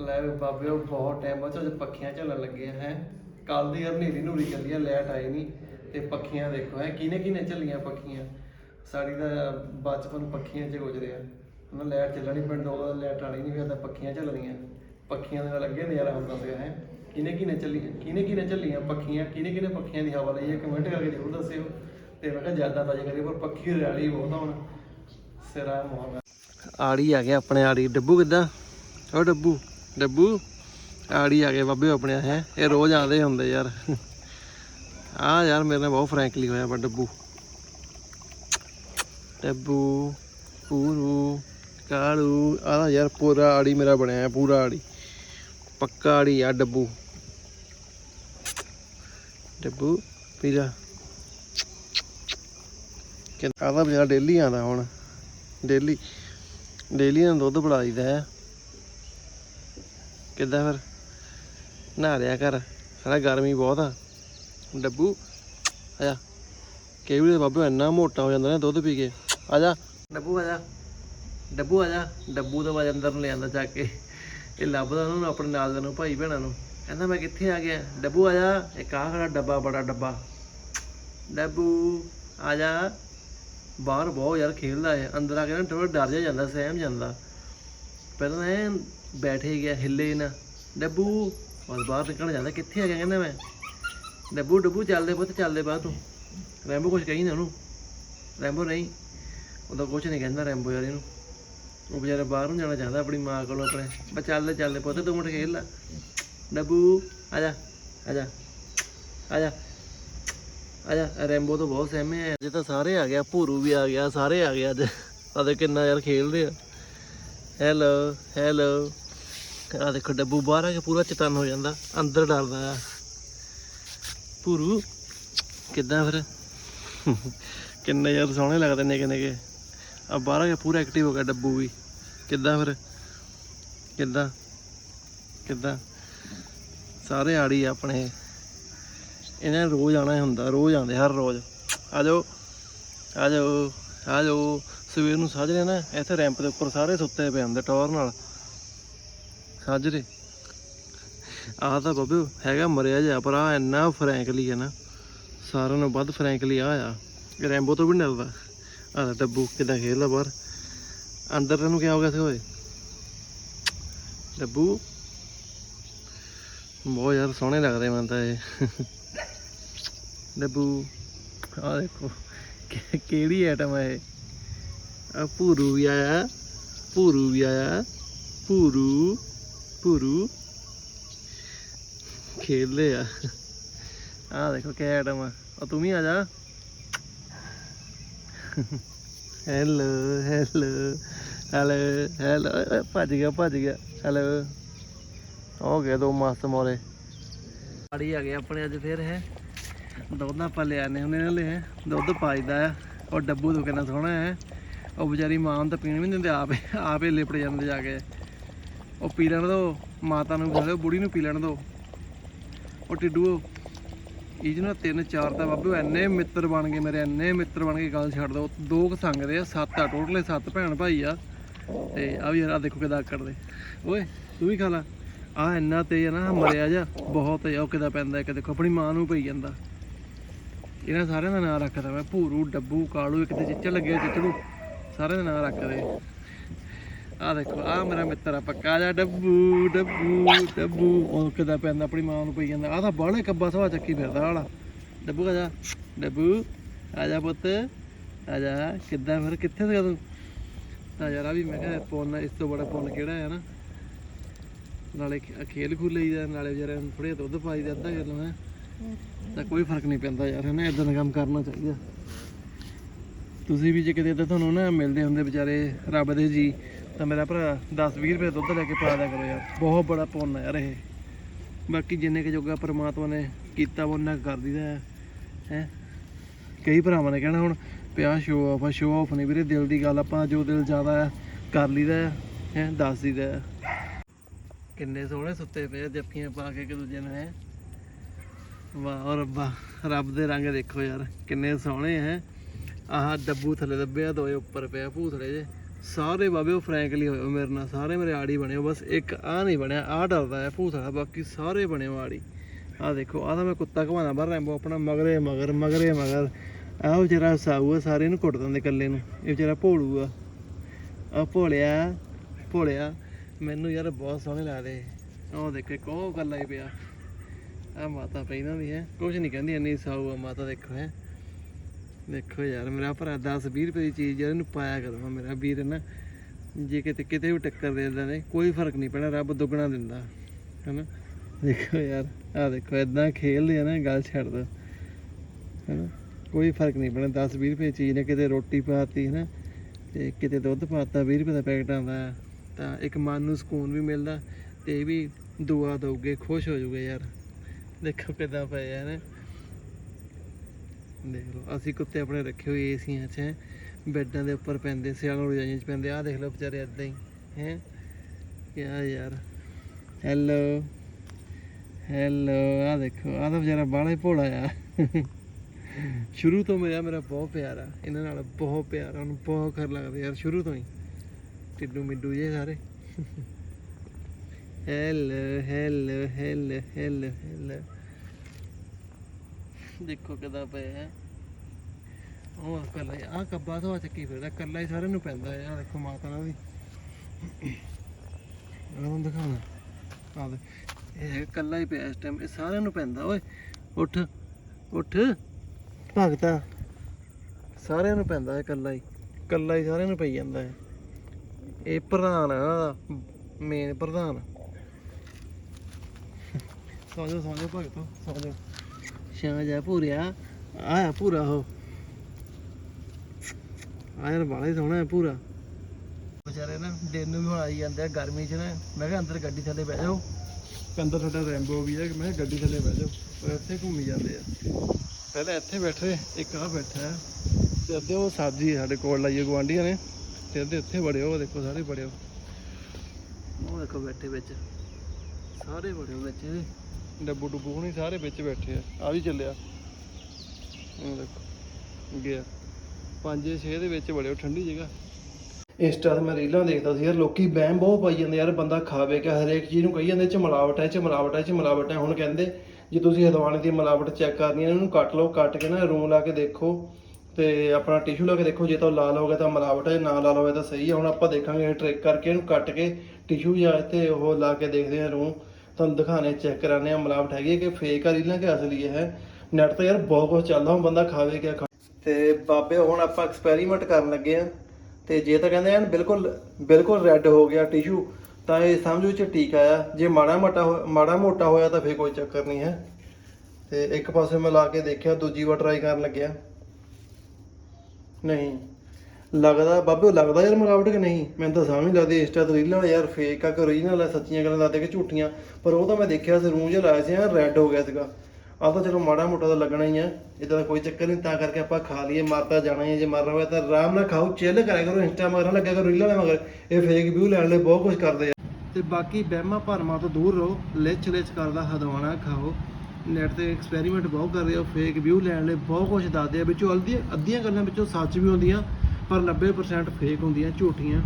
ਲੈ ਵੀ ਬਾਬਿਓ ਬਹੁਤ ਟਾਈਮ ਬਾਅਦ ਪੱਖੀਆਂ ਚੱਲਣ ਲੱਗੇ ਹੈ। ਕੱਲ ਦੀ ਯਾਰ ਹਨੇਰੀ ਨੂਰੀ ਚੱਲੀ ਆ ਲਾਈਟ ਆਈ ਨਹੀਂ ਤੇ ਪੱਖੀਆਂ ਦੇਖੋ, ਹੈ ਕਿਨੇ ਕਿਨੇ ਚੱਲੀਆਂ ਪੱਖੀਆਂ? ਸਾਡੀ ਤਾਂ ਬਚਪਨ ਪੱਖੀਆਂ 'ਚ ਗੁਜ਼ਰਿਆ ਉਹਨਾਂ ਲਾਈਟ ਚੱਲਣੀ ਪਿੰਡ ਉਹਦਾ ਲਾਈਟ ਆਣੀ ਨਹੀਂ ਫਿਰ ਤਾਂ ਪੱਖੀਆਂ ਚੱਲਣੀਆਂ। ਪੱਖੀਆਂ ਦੇ ਨਾਲ ਲੱਗੇ ਨਜ਼ਾਰਾ ਹੁੰਦਾ ਪਿਆ, ਹੈ। ਕਿਨੇ ਕਿਨੇ ਚੱਲੀਆਂ ਕਿਨੇ ਕਿਨੇ ਚੱਲੀਆਂ ਪੱਖੀਆਂ ਕਿਨੇ ਕਿਨੇ ਪੱਖੀਆਂ ਦੀ ਹਵਾ ਲਈ ਹੈ ਕਮੈਂਟ ਕਰਕੇ ਜ਼ਰੂਰ ਦੱਸਿਓ। ਤੇ ਮੈਂ ਕਿਹਾ ਜ਼ਿਆਦਾ ਤਾਜ਼ਾ ਕਰੀ ਪਰ ਪੱਖੀ ਰੈਲੀ ਬਹੁਤ ਆ ਹੁਣ। ਸਿਰਾ ਮੋਹਨ ਆੜੀ ਆ ਗਿਆ, ਆਪਣੇ ਆੜੀ। ਡੱਬੂ ਕਿੱਦਾਂ? ਉਹ ਡੱਬੂ ਡੱਬੂ। ਆੜੀ ਆ ਗਏ ਬਾਬੇ ਆਪਣੇ, ਹੈ? ਇਹ ਰੋਜ਼ ਆਉਂਦੇ ਹੁੰਦੇ ਯਾਰ। ਆ ਯਾਰ, ਮੇਰੇ ਨਾਲ ਬਹੁਤ ਫਰੈਂਕਲੀ ਹੋਇਆ ਬਾ ਡੱਬੂ। ਡੱਬੂ, ਪੂਰੂ, ਕਾਲੂ ਆ ਯਾਰ ਪੂਰਾ ਆੜੀ ਮੇਰਾ ਬਣਿਆ, ਪੂਰਾ ਆੜੀ। ਪੱਕਾ ਆੜੀ ਆ, ਡੱਬੂ। ਡੱਬੂ ਪੀ ਜਾ ਕਿ ਆਦਾ ਬਜਾ ਡੇਲੀ ਆਂਦਾ ਹੁਣ। ਡੇਲੀ ਡੇਲੀ ਨੂੰ ਦੁੱਧ ਬੜਾਈਦਾ ਹੈ। ਕਿੱਦਾਂ ਫਿਰ? ਨਹਾ ਲਿਆ ਕਰ ਸਾਰਾ ਗਰਮੀ ਬਹੁਤ ਆ। ਡੱਬੂ, ਆਜਾ। ਕਈ ਵੇਲੇ ਬਾਬੇ ਇੰਨਾ ਮੋਟਾ ਹੋ ਜਾਂਦਾ ਨਾ ਦੁੱਧ ਪੀ ਕੇ। ਆਜਾ। ਡੱਬੂ ਆਜਾ। ਡੱਬੂ ਆਜਾ। ਡੱਬੂ ਤੋਂ ਬਾਅਦ ਅੰਦਰ ਨੂੰ ਲਿਆਂਦਾ ਚੱਕ ਕੇ। ਇਹ ਲੱਭਦਾ ਉਹਨੂੰ, ਆਪਣੇ ਨਾਲ ਦੇ ਨੂੰ, ਭਾਈ ਭੈਣਾਂ ਨੂੰ। ਕਹਿੰਦਾ, ਮੈਂ ਕਿੱਥੇ ਆ ਗਿਆ? ਡੱਬੂ, ਆਜਾ। ਇੱਕ ਆਹ ਖੜਾ ਡੱਬਾ, ਬੜਾ ਡੱਬਾ। ਡੱਬੂ ਆ ਜਾ ਬਾਹਰ ਬਹੁਤ ਯਾਰ ਖੇਲਦਾ ਹੈ ਅੰਦਰ ਆ ਕੇ ਨਾ ਥੋੜਾ ਡਰ ਜਿਹਾ ਜਾਂਦਾ, ਸਹਿਮ ਜਾਂਦਾ। ਪਹਿਲਾਂ ਐ ਬੈਠੇ ਗਿਆ, ਹਿੱਲੇ ਨਾ। ਡੱਬੂ ਬਸ ਬਾਹਰ ਨਿਕਲਣਾ ਚਾਹੁੰਦਾ ਕਿੱਥੇ ਆ ਗਿਆ ਕਹਿੰਦਾ ਮੈਂ? ਡੱਬੂ ਡੱਬੂ ਚੱਲਦੇ ਪੁੱਤ, ਚੱਲਦੇ ਬਾਹਰ ਤੂੰ। ਰੈਂਬੋ ਕੁਝ ਕਹੀ ਨਾ ਉਹਨੂੰ। ਰੈਂਬੋ ਨਹੀਂ। ਉਹਦਾ ਕੁਝ ਨਹੀਂ ਕਹਿੰਦਾ ਰੈਂਬੋ ਯਾਰ ਇਹਨੂੰ। ਉਹ ਵਿਚਾਰਾ ਬਾਹਰ ਨੂੰ ਜਾਣਾ ਚਾਹੁੰਦਾ ਆਪਣੀ ਮਾਂ ਕੋਲ ਆਪਣੇ। ਬਸ ਚੱਲਦੇ ਚੱਲਦੇ ਪੁੱਤ, ਤੂੰ ਮਿੰਟ ਖੇਲ ਲੈ। ਡੱਬੂ, ਆ ਜਾ ਆ ਜਾ ਆ ਜਾ ਆ ਜਾ। ਰੈਂਬੋ ਤੋਂ ਬਹੁਤ ਸਹਿਮੇ ਆ। ਅੱਜ ਤਾਂ ਸਾਰੇ ਆ ਗਿਆ ਭੂਰੂ ਵੀ ਆ ਗਿਆ, ਸਾਰੇ ਆ ਗਏ ਅੱਜ। ਆਦੇ ਕਿੰਨਾ ਯਾਰ ਖੇਲਦੇ ਆ। ਹੈਲੋ ਹੈਲੋ ਆ ਦੇਖੋ ਡੱਬੂ ਬਾਹਰ ਆ ਕੇ ਪੂਰਾ ਚਤਨ ਹੋ ਜਾਂਦਾ, ਅੰਦਰ ਡਰਦਾ ਆ ਭੂਰੂ, ਕਿੱਦਾਂ ਫਿਰ? ਕਿੰਨੇ ਯਾਰ ਸੋਹਣੇ ਲੱਗਦੇ ਨੇ ਕਿੰਨੇ ਆ ਬਾਹਰ ਆ ਕੇ ਪੂਰਾ ਐਕਟਿਵ ਹੋ ਗਿਆ ਡੱਬੂ ਵੀ। ਕਿੱਦਾਂ ਫਿਰ? ਕਿੱਦਾਂ? ਕਿੱਦਾਂ? ਸਾਰੇ ਆੜੀ ਆਪਣੇ। ਇਹਨਾਂ ਨੇ ਰੋਜ਼ ਆਣਾ ਹੁੰਦਾ, ਰੋਜ਼ ਆਉਂਦੇ, ਹਰ ਰੋਜ਼। ਆ ਜਾਓ ਆ ਜਾਓ ਆ ਜਾਓ। ਸਵੇਰ ਨੂੰ ਸਾਜਰੇ ਨਾ, ਇੱਥੇ ਰੈਂਪ ਦੇ ਉੱਪਰ ਸਾਰੇ ਸੁੱਤੇ ਪਏ ਹੁੰਦੇ ਟੌਰ ਨਾਲ। ਸਾਜਰੇ ਆਹ ਤਾਂ ਬੱਬੂ ਹੈਗਾ ਮਰਿਆ ਜਿਹਾ, ਪਰ ਆ ਇੰਨਾ ਫਰੈਂਕਲੀ ਹੈ ਨਾ, ਸਾਰਿਆਂ ਨੂੰ ਵੱਧ ਫਰੈਂਕਲੀ ਆ। ਆ ਰੈਂਬੋ ਤੋਂ ਵੀ ਨੀ ਡਰਦਾ ਆਹ ਲੈ ਡੱਬੂ ਕਿਦਾਂ ਖੇਲਦਾ ਬਾਹਰ। ਅੰਦਰ ਤੈਨੂੰ ਕਿਆ ਹੋ ਗਿਆ ਸੀ ਓਏ? ਡੱਬੂ ਬਹੁਤ ਯਾਰ ਸੋਹਣੇ ਲੱਗਦੇ ਮੈਨੂੰ ਤਾਂ ਇਹ। ਡੱਬੂ ਆ ਦੇਖੋ ਕਿਹੜੀ ਆਈਟਮ ਹੈ ਇਹ? ਆ ਭੂਰੂ ਵੀ ਆਇਆ, ਭੂਰੂ ਵੀ ਆਇਆ, ਭੂਰੂ। ਭੂਰੂ ਖੇਲਦੇ ਆ ਆ ਦੇਖੋ ਕਿਹੜਾ ਆਈਟਮ ਆ। ਉਹ ਤੂੰ ਵੀ ਆ ਜਾ। ਹੈਲੋ ਹੈਲੋ ਹੈਲੋ ਹੈਲੋ ਭੱਜ ਗਿਆ ਭੱਜ ਗਿਆ। ਹੈਲੋ ਹੋ ਗਏ ਦੋ ਮਸਤ ਮੋਰੇ ਆੜੀ ਆ ਗਏ ਆਪਣੇ ਅੱਜ ਫੇਰ, ਹੈ। ਦੁੱਧ ਆਪਾਂ ਲਿਆਨੇ ਹੁੰਦੇ ਨਾਲ ਹੈ। ਦੁੱਧ ਪਾਈਦਾ ਆ। ਉਹ ਡੱਬੂ ਤੋਂ ਕਿੰਨਾ ਸੋਹਣਾ, ਹੈ। ਉਹ ਵਿਚਾਰੀ ਮਾਂ ਨੂੰ ਤਾਂ ਪੀਣ ਵੀ ਨਹੀਂ ਦਿੰਦੇ, ਆਪ, ਆਪੇ ਲਿਪਟ ਜਾਂਦੇ ਜਾ ਕੇ। ਉਹ ਪੀ ਲੈਣ ਦੋ, ਮਾਤਾ ਨੂੰ ਬੋਲੇ ਬੁੜੀ ਨੂੰ ਪੀ ਲੈਣ ਦੋ। ਉਹ ਟਿੱਡੂ, ਇਹ ਜਿਹਨਾਂ ਤਿੰਨ ਚਾਰ ਤਾਂ ਬਾਬੇ ਇੰਨੇ ਮਿੱਤਰ ਬਣ ਗਏ ਮੇਰੇ ਇੰਨੇ ਮਿੱਤਰ ਬਣ ਗਏ ਗੱਲ ਛੱਡ ਦੋ। ਦੋ ਕੁ ਸੰਗ ਆ, ਸੱਤ ਆ ਟੋਟਲੇ, ਸੱਤ ਭੈਣ ਭਾਈ ਆ। ਤੇ ਆ ਵੀ ਯਾਰ ਆ ਦੇਖੋ ਕਿਦਾਂ ਕਰਦੇ ਓਏ, ਤੂੰ ਵੀ ਖਾ ਲਾ। ਆ ਇੰਨਾ ਤੇਜ਼ ਆ ਨਾ, ਮਰਿਆ ਜਾ, ਬਹੁਤ ਆ ਉਹ ਕਿਦਾਂ ਪੈਂਦਾ ਇੱਕ, ਦੇਖੋ, ਆਪਣੀ ਮਾਂ ਨੂੰ ਪਈ ਜਾਂਦਾ। ਇਹਨਾਂ ਸਾਰਿਆਂ ਦਾ ਨਾਂ ਰੱਖਦਾ ਮੈਂ, ਭੂਰੂ, ਡੱਬੂ, ਕਾਲੂ, ਇੱਕ ਤੇ ਚਿੱਚੜ ਲੱਗਿਆ ਹੋਏ ਚਿੱਚੜੂ। ਸਾਰਿਆਂ ਦਾ ਨਾਂ ਰੱਖਦੇ। ਆ ਦੇਖੋ ਆ ਮੇਰਾ ਮਿੱਤਰ ਆ ਪੱਕਾ ਜਾ ਡੱਬੂ ਡੱਬੂ ਡੱਬੂ। ਉਹ ਕਿਦਾਂ ਪੈਂਦਾ, ਆਪਣੀ ਮਾਂ ਨੂੰ ਪਈ ਜਾਂਦਾ। ਆ ਤਾਂ ਬਾਹਲੇ ਕੱਬਾ ਸਵਾ ਚੱਕੀ ਫਿਰਦਾ ਵਾਲਾ। ਡੱਬੂ, ਆ ਜਾ। ਡੱਬੂ, ਆ ਜਾ ਪੁੱਤ। ਆ ਜਾ, ਕਿੱਦਾਂ ਫਿਰ, ਕਿੱਥੇ ਸੀਗਾ ਤੂੰ? ਤਾਂ ਯਾਰ ਆ ਵੀ ਮੈਂ ਕਿਹਾ, ਪੁੰਨ, ਇਸ ਤੋਂ ਬੜਾ ਪੁੰਨ ਕਿਹੜਾ ਹੈ ਨਾ? ਨਾਲੇ ਖੇਲ ਖੂਲ ਲਈਦਾ ਨਾਲੇ ਵਿਚਾਰੇ ਨੂੰ ਥੋੜੇ ਦੁੱਧ ਪਾਈਦਾ ਅੱਧਾ ਕਿਲੋ, ਹੈ। ਤਾਂ ਕੋਈ ਫ਼ਰਕ ਨਹੀਂ ਪੈਂਦਾ ਯਾਰ ਹਨਾ ਇਦਾਂ ਦਾ ਕੰਮ ਕਰਨਾ ਚਾਹੀਦਾ। ਤੁਸੀਂ ਵੀ ਜੇ ਕਿਤੇ ਤਾਂ ਤੁਹਾਨੂੰ ਨਾ ਮਿਲਦੇ ਹੁੰਦੇ ਵਿਚਾਰੇ, ਰੱਬ ਦੇ ਜੀ ਤਾਂ ਮੇਰਾ ਭਰਾ 10 20 ਰੁਪਏ ਦੁੱਧ ਲੈ ਕੇ ਪਾ ਦਿਆ ਕਰੋ ਯਾਰ। ਬਹੁਤ ਬੜਾ ਪੁੰਨ ਹੈ ਯਾਰ ਇਹ। ਬਾਕੀ ਜਿੰਨੇ ਕੁ ਜੋਗਾ ਪਰਮਾਤਮਾ ਨੇ ਕੀਤਾ ਵਾ ਉਹਨਾਂ ਕੁ ਕਰ ਦੀਦਾ ਹੈ ਹੈਂ। ਕਈ ਭਰਾਵਾਂ ਨੇ ਕਹਿਣਾ ਹੁਣ ਪਿਆ ਸ਼ੋ ਆਫ ਆ ਸ਼ੋ ਆਫ ਨਹੀਂ ਵੀਰੇ ਦਿਲ ਦੀ ਗੱਲ ਆਪਾਂ ਜੋ ਦਿਲ ਜ਼ਿਆਦਾ ਹੈ ਕਰ ਲਈਦਾ ਹੈ ਹੈਂ, ਦੱਸ ਦੀਦਾ ਕਿੰਨੇ ਸੋਹਣੇ ਸੁੱਤੇ ਪਏ ਆ, ਜੱਫੀਆਂ ਪਾ ਕੇ ਇੱਕ ਦੂਜੇ ਨੂੰ ਹੈ? ਵਾਹ ਓ ਰੱਬਾ ਰੱਬ ਦੇ ਰੰਗ ਦੇਖੋ ਯਾਰ ਕਿੰਨੇ ਸੋਹਣੇ ਹੈ? ਆਹ ਡੱਬੂ ਥੱਲੇ ਦੱਬਿਆ ਦੋਏ ਉੱਪਰ ਪਿਆ ਭੂਥੜੇ ਜੇ। ਸਾਰੇ ਬਾਬੇ ਉਹ ਫਰੈਂਕਲੀ ਹੋਏ ਮੇਰੇ ਨਾਲ, ਸਾਰੇ ਮੇਰੇ ਆੜੀ ਬਣੇ ਬਸ ਇੱਕ ਆ ਨਹੀਂ ਬਣਿਆ ਆ ਡਰਦਾ ਹੈ ਭੂਥੜਾ ਬਾਕੀ ਸਾਰੇ ਬਣੇ ਆੜੀ। ਆ ਦੇਖੋ ਆ ਤਾਂ ਮੈਂ ਕੁੱਤਾ ਘਵਾਣਾ ਬਾਹਰ, ਰੈਂਬੋ ਆਪਣਾ ਮਗਰੇ ਮਗਰ ਮਗਰੇ ਮਗਰ। ਆ ਜਿਹੜਾ ਸਾਊ ਆ, ਸਾਰੇ ਨੂੰ ਕੁੱਟ ਦਿੰਦੇ ਇਕੱਲੇ ਨੂੰ। ਇਹ ਵਿਚਾਰਾ ਭੋਲੂ ਆ। ਆ ਭੋਲਿਆ ਭੋਲਿਆ, ਮੈਨੂੰ ਯਾਰ ਬਹੁਤ ਸੋਹਣੇ ਲੱਗਦੇ। ਉਹ ਦੇਖੇ ਕੋ ਗੱਲਾਂ ਹੀ ਪਿਆ। ਆ ਮਾਤਾ ਪੈਣਾ ਵੀ ਹੈ। ਕੁਝ ਨਹੀਂ ਕਹਿੰਦੀ, ਇੰਨੀ ਸਾਊ ਆ ਮਾਤਾ, ਦੇਖੋ ਹੈ। ਦੇਖੋ ਯਾਰ, ਮੇਰਾ ਭਰਾ 10 20 ਰੁਪਏ ਦੀ ਚੀਜ਼ ਯਾਰ ਇਹਨੂੰ ਪਾਇਆ ਕਰੋ। ਮੇਰਾ ਵੀਰ ਨਾ ਜੇ ਕਿਤੇ ਕਿਤੇ ਵੀ ਟੱਕਰ ਦੇ ਦਿੰਦਾ ਨੇ ਕੋਈ ਫ਼ਰਕ ਨਹੀਂ ਪੈਣਾ, ਰੱਬ ਦੁੱਗਣਾ ਦਿੰਦਾ। ਹੈਨਾ? ਦੇਖੋ ਯਾਰ ਆ ਦੇਖੋ ਇਦਾਂ ਖੇਲਦੇ ਆ ਨਾ ਗੱਲ ਛੱਡ ਦੋ। ਹੈਨਾ? ਕੋਈ ਫ਼ਰਕ ਨਹੀਂ ਪੈਣਾ 10 20 ਰੁਪਏ ਦੀ ਚੀਜ਼ ਨੇ, ਕਿਤੇ ਰੋਟੀ ਪਾਤੀ ਹੈ ਨਾ ਤੇ ਕਿਤੇ ਦੁੱਧ ਪਾਤਾ 20 ਰੁਪਏ ਦਾ ਪੈਕਟ ਆਉਂਦਾ, ਤਾਂ ਇੱਕ ਮਨ ਨੂੰ ਸਕੂਨ ਵੀ ਮਿਲਦਾ, ਤੇ ਇਹ ਵੀ ਦੁਆ ਦਊਗੇ, ਖੁਸ਼ ਹੋ ਜੂਗੇ ਯਾਰ। ਦੇਖੋ ਕਿਦਾਂ ਪਏ ਆ ਨਾ ਦੇਖ ਲਓ, ਅਸੀਂ ਕੁੱਤੇ ਆਪਣੇ ਰੱਖੇ ਹੋਏ ਏਸੀਆਂ 'ਚ ਹੈਂ। ਬੈੱਡਾਂ ਦੇ ਉੱਪਰ ਪੈਂਦੇ, ਸਿਆਲਾਂ ਰਜਾਈਆਂ 'ਚ ਪੈਂਦੇ, ਆਹ ਦੇਖ ਲਓ ਵਿਚਾਰੇ ਏਦਾਂ ਹੀ, ਹੈ। ਕਿਆ ਯਾਰ। ਹੈਲੋ ਹੈਲੋ ਆ ਦੇਖੋ ਆ ਤਾਂ ਵਿਚਾਰਾ ਬਾਹਲਾ ਹੀ ਭੋਲਾ ਆ। ਸ਼ੁਰੂ ਤੋਂ ਮੇਰਾ ਮੇਰਾ ਬਹੁਤ ਪਿਆਰ ਆ। ਇਹਨਾਂ ਨਾਲ ਬਹੁਤ ਪਿਆਰ ਆ, ਉਹਨੂੰ ਬਹੁਤ ਖਰ ਲੱਗਦਾ ਯਾਰ, ਸ਼ੁਰੂ ਤੋਂ ਹੀ। ਟਿੱਡੂ ਮਿੱਡੂ ਜੇ ਸਾਰੇ। Hello hello hello hello hello ਦੇਖੋ ਕਿਦਾਂ ਪਿਆ ਹੈ। ਉਹ ਕੱਲਾ ਆ ਕੱਬਾ ਤੋਂ ਚੱਕੀ ਫਿਰਦਾ ਕੱਲਾ ਹੀ ਸਾਰਿਆਂ ਨੂੰ ਪੈਂਦਾ ਹੈ। ਆ ਦੇਖੋ ਮਾਤਾ ਨਾਲ ਵੀ। ਉਹਨੂੰ ਦਿਖਾਉਣਾ। ਆ ਦੇ ਇਹ ਕੱਲਾ ਹੀ ਪਿਆ ਇਸ ਟਾਈਮ ਇਹ ਸਾਰਿਆਂ ਨੂੰ ਪੈਂਦਾ। ਓਏ ਉੱਠ ਉੱਠ। ਭਗਤਾ। ਸਾਰਿਆਂ ਨੂੰ ਪੈਂਦਾ ਹੈ ਕੱਲਾ ਹੀ। ਕੱਲਾ ਹੀ ਸਾਰਿਆਂ ਨੂੰ ਪਈ ਜਾਂਦਾ ਹੈ। ਇਹ ਪ੍ਰਧਾਨ ਇਹਦਾ ਮੇਨ ਪ੍ਰਧਾਨ। ਸੌ ਜਾ ਸੌ ਜਾ ਭਗਤੋ ਸੌ ਜਾ ਸ਼ਾਂ ਜਾ ਪੂਰਿਆ ਆਇਆ ਪੂਰਾ ਹੋ ਆਇਆ ਬਾਲਾ ਹੀ ਸੋਹਣਾ ਹੈ ਪੂਰਾ ਵਿਚਾਰੇ ਨਾ ਦਿਨ ਨੂੰ ਵੀ ਹੁਣ ਆਈ ਜਾਂਦੇ ਆ, ਗਰਮੀ 'ਚ ਨਾ। ਮੈਂ ਕਿਹਾ ਅੰਦਰ ਗੱਡੀ ਥੱਲੇ ਬਹਿ ਜਾਓ। ਅੰਦਰ ਤੁਹਾਡਾ ਰੈਂਬੋ ਵੀ ਹੈ ਮੈਂ ਕਿਹਾ ਗੱਡੀ ਥੱਲੇ ਬਹਿ ਜਾਓ। ਉਹ ਇੱਥੇ ਘੁੰਮੀ ਜਾਂਦੇ ਆ। ਪਹਿਲਾਂ ਇੱਥੇ ਬੈਠੇ, ਇੱਕ ਆ ਬੈਠਾ ਹੈ। ਤੇ ਅੱਧੇ ਉਹ ਸਬਜ਼ੀ ਸਾਡੇ ਕੋਲ ਲਾਈਏ ਗਵਾਂਢੀਆਂ ਨੇ, ਤੇ ਅੱਧੇ ਇੱਥੇ ਬੜੇ ਉਹ ਦੇਖੋ ਸਾਰੇ ਬੜੇ ਉਹ ਉਹ ਦੇਖੋ ਬੈਠੇ ਵਿੱਚ। ਸਾਰੇ ਬੜੇ ਹੋ ਵਿੱਚ। ਡੱਬੂ ਡੁੱਬੂ ਹੁਣੀ ਸਾਰੇ ਵਿੱਚ ਬੈਠੇ ਆ ਆ ਵੀ ਚੱਲਿਆ। ਉਹ ਦੇਖੋ ਗਿਆ 5 6 ਦੇ ਵਿੱਚ ਬੜੇ ਠੰਡੀ ਜਗ੍ਹਾ। ਇੰਸਟਾ ਤੇ ਮੈਂ ਰੀਲਾਂ ਦੇਖਦਾ ਸੀ ਯਾਰ, ਲੋਕੀ ਬਹਿਮ ਬਹੁਤ ਪਾਈ ਜਾਂਦੇ ਯਾਰ, ਬੰਦਾ ਖਾਵੇ ਕਿ ਹਰੇਕ ਚੀਜ਼ ਨੂੰ ਕਹੀ ਜਾਂਦੇ ਚ ਮਿਲਾਵਟ ਹੈ ਚ ਮਿਲਾਵਟ ਹੈ ਚ ਮਿਲਾਵਟ ਹੈ। ਹੁਣ ਕਹਿੰਦੇ, ਜੇ ਤੁਸੀਂ ਹਦਵਾਣੇ ਦੀ ਮਿਲਾਵਟ ਚੈੱਕ ਕਰਨੀ ਹੈ, ਇਹਨੂੰ ਕੱਟ ਲਓ, ਕੱਟ ਕੇ ਨਾ ਰੂਮ ਲਾ ਕੇ ਦੇਖੋ ਤੇ ਆਪਣਾ ਟਿਸ਼ੂ ਲਾ ਕੇ ਦੇਖੋ, ਜੇ ਤਾਂ ਉਹ ਲਾਲ ਹੋ ਗਿਆ ਤਾਂ ਮਿਲਾਵਟ ਹੈ, ਨਾ ਲਾਲ ਹੋਇਆ ਤਾਂ ਸਹੀ ਹੈ। ਹੁਣ ਆਪਾਂ ਦੇਖਾਂਗੇ ਟ੍ਰਿਕ ਕਰਕੇ ਇਹਨੂੰ ਕੱਟ ਕੇ ਟਿਸ਼ੂ ਜਾਂ ਇੱਥੇ ਉਹ ਲਾ ਕੇ ਦੇਖਦੇ ਹਾਂ ਰੂਮ। ਤੁਹਾਨੂੰ ਦਿਖਾਣੇ ਚੈੱਕ ਕਰਾਣੇ ਆ, ਮਿਲਾਵਟ ਹੈਗੀ ਹੈ ਕਿ ਫੇਕ ਆ ਰੀਲਾਂ ਕਿ ਅਸਲੀ ਹੈ? ਨੈਟ ਤੇ ਯਾਰ ਬਹੁਤ ਕੁਝ ਚੱਲਦਾ, ਹੁਣ ਬੰਦਾ ਖਾਵੇ ਕਿਆ ਖਾ ਤੇ ਬਾਬੇ, ਹੁਣ ਆਪਾਂ ਐਕਸਪੈਰੀਮੈਂਟ ਕਰਨ ਲੱਗੇ ਆ। ਤੇ ਜੇ ਤਾਂ ਕਹਿੰਦੇ ਐਨ ਬਿਲਕੁਲ ਬਿਲਕੁਲ ਰੈੱਡ ਹੋ ਗਿਆ ਟਿਸ਼ੂ ਤਾਂ ਇਹ ਸਮਝੋ ਵਿੱਚ ਟੀਕਾ ਆ ਜੇ ਮਾੜਾ ਮੋਟਾ ਹੋ- ਮਾੜਾ ਮੋਟਾ ਹੋਇਆ ਤਾਂ ਫੇਰ ਕੋਈ ਚੱਕਰ ਨਹੀਂ, ਹੈ? ਤੇ ਇੱਕ ਪਾਸੇ ਮੈਂ ਲਾ ਕੇ ਦੇਖਿਆ, ਦੂਜੀ ਵਾਰ ਟਰਾਈ ਕਰਨ ਲੱਗਿਆ। ਨਹੀਂ। ਲੱਗਦਾ, ਬਾਬੇ ਲੱਗਦਾ ਯਾਰ ਮਿਲਾਵਟ ਕਿ ਨਹੀਂ? ਮੈਨੂੰ ਤਾਂ ਸਮਝ ਨਹੀਂ ਲੱਗਦੀ ਇੰਸਟਾ ਤੇ ਰੀਲਾਂ ਯਾਰ ਫੇਕ ਆ ਕਿ ਓਰੀਜਨਲ ਆ ਸੱਚੀਆਂ ਗੱਲਾਂ ਲੱਗਦੇ ਕਿ ਝੂਠੀਆਂ। ਪਰ ਉਹ ਤਾਂ ਮੈਂ ਦੇਖਿਆ ਸੀ ਰੂਮ ਜਿਹਾ ਲਾਇਆ ਸੀ ਯਾਰ ਰੈੱਡ ਹੋ ਗਿਆ ਸੀਗਾ। ਆਹ ਤਾਂ ਚਲੋ ਮਾੜਾ ਮੋਟਾ ਤਾਂ ਲੱਗਣਾ ਹੀ ਆ ਇਦਾਂ ਦਾ ਕੋਈ ਚੱਕਰ ਨਹੀਂ ਤਾਂ ਕਰਕੇ ਆਪਾਂ ਖਾ ਲਈਏ, ਮਰਦਾ ਜਾਣਾ ਹੀ ਹੈ ਜੇ ਮਰਨਾ ਹੋਇਆ ਤਾਂ ਆਰਾਮ ਨਾਲ ਖਾਓ ਚਿੱਲ ਕਰਿਆ ਕਰੋ, ਇੰਸਟਾ ਮਗਰ ਨਾ ਲੱਗਿਆ ਕਰੋ, ਰੀਲਾਂ ਮਗਰ। ਇਹ ਫੇਕ ਵਿਊ ਲੈਣ ਲਈ ਬਹੁਤ ਕੁਝ ਕਰਦੇ ਆ। ਤੇ ਬਾਕੀ ਵਹਿਮਾਂ ਭਰਮਾਂ ਤੋਂ ਦੂਰ ਰਹੋ, ਲਿਚ ਲਿਚ ਕਰਦਾ, ਹਦਵਾਣਾ ਖਾਓ। ਨੈਟ ਤੇ ਐਕਸਪੈਰੀਮੈਂਟ ਬਹੁਤ ਕਰ ਰਹੇ ਹੋ ਫੇਕ ਵਿਊ ਲੈਣ ਲਈ ਬਹੁਤ ਕੁਝ ਦੱਸਦੇ ਆ, ਵਿੱਚੋਂ ਅੱਧੀਆਂ ਅੱਧੀਆਂ ਗੱਲਾਂ ਵਿੱਚੋਂ ਸੱਚ ਵੀ ਹੁੰਦੀਆਂ ਪਰ 90% ਫੇਕ ਹੁੰਦੀਆਂ ਝੂਠੀਆਂ।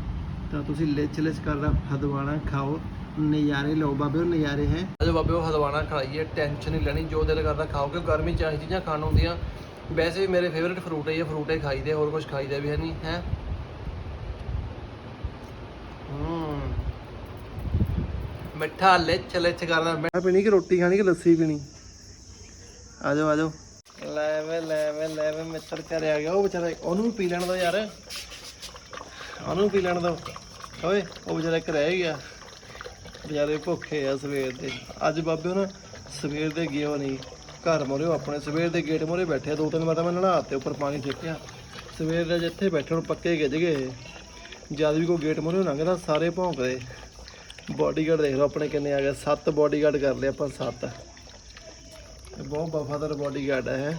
ਤਾਂ ਤੁਸੀਂ ਲਿਚ ਲਿਚ ਕਰਦਾ ਹਦਵਾਣਾ ਖਾਓ। ਨਜ਼ਾਰੇ ਲਓ ਬਾਬੇ ਉਹ ਨਜ਼ਾਰੇ ਹੈ। ਅਜੋ ਬਾਬੇ ਉਹ ਹਦਵਾਣਾ ਖਾਈਏ ਟੈਨਸ਼ਨ ਨਹੀਂ ਲੈਣੀ ਜੋ ਦਿਲ ਕਰਦਾ ਖਾਓ ਕਿ ਗਰਮੀ ਚ ਆਹੀ ਚੀਜ਼ਾਂ ਖਾਣ ਹੁੰਦੀਆਂ। ਵੈਸੇ ਵੀ ਮੇਰੇ ਫੇਵਰਿਟ ਫਰੂਟ ਹੈ ਇਹ ਫਰੂਟ ਹੀ ਖਾਈਦੇ ਹੋਰ ਕੁਝ ਖਾਈਦਾ ਵੀ ਹੈ ਨਹੀਂ ਹੈ? ਹੂੰ। ਮਿੱਠਾ ਲਿਚ ਲਿਚ ਕਰਦਾ ਮੈਂ ਪੀਣੀ ਕਿ ਰੋਟੀ ਖਾਣੀ ਕਿ ਲੱਸੀ ਪੀਣੀ? ਆ ਜਾਓ ਆ ਜਾਓ। ਲੈ ਵੇ ਲੈ ਵੇ ਲੈ ਵੇ, ਮਿੱਤਰ ਘਰੇ ਆ ਗਿਆ। ਉਹ ਵਿਚਾਰਾ ਉਹਨੂੰ ਵੀ ਪੀ ਲੈਣ ਦੋ ਯਾਰ। ਉਹਨੂੰ ਪੀ ਲੈਣ ਦੋ। ਓਏ, ਉਹ ਵਿਚਾਰਾ ਇੱਕ ਰਹਿ ਗਿਆ। ਵਿਚਾਰੇ ਭੁੱਖੇ ਆ ਸਵੇਰ ਦੇ। ਅੱਜ ਬਾਬੇ ਉਹ ਸਵੇਰ ਦੇ ਗਏ ਨਹੀਂ ਘਰ ਮੋਰੇ ਆਪਣੇ ਸਵੇਰ ਦੇ ਗੇਟ ਮੋਰੇ ਬੈਠੇ ਦੋ ਤਿੰਨ ਵਾਰ ਤਾਂ ਮੈਂ ਨਹਾਤੇ ਉੱਪਰ ਪਾਣੀ ਛਿੱਕਿਆ ਸਵੇਰ ਦੇ ਜਿੱਥੇ ਬੈਠੇ ਹੁਣ, ਪੱਕੇ ਗਿੱਜ ਗਏ। ਜਦ ਵੀ ਕੋਈ ਗੇਟ ਮੋਰੇ ਲੰਘਦਾ, ਸਾਰੇ ਭੌਂਕਦੇ। ਬਾਡੀਗਾਰਡ ਦੇਖ ਲਓ ਆਪਣੇ ਕਿੰਨੇ ਆ ਗਏ। ਸੱਤ ਬਾਡੀਗਾਰਡ ਕਰ ਲਏ ਆਪਾਂ, ਸੱਤ। ਬਹੁਤ ਵਫਾਦਾਰ ਬਾਡੀਗਾਰਡ ਹੈ।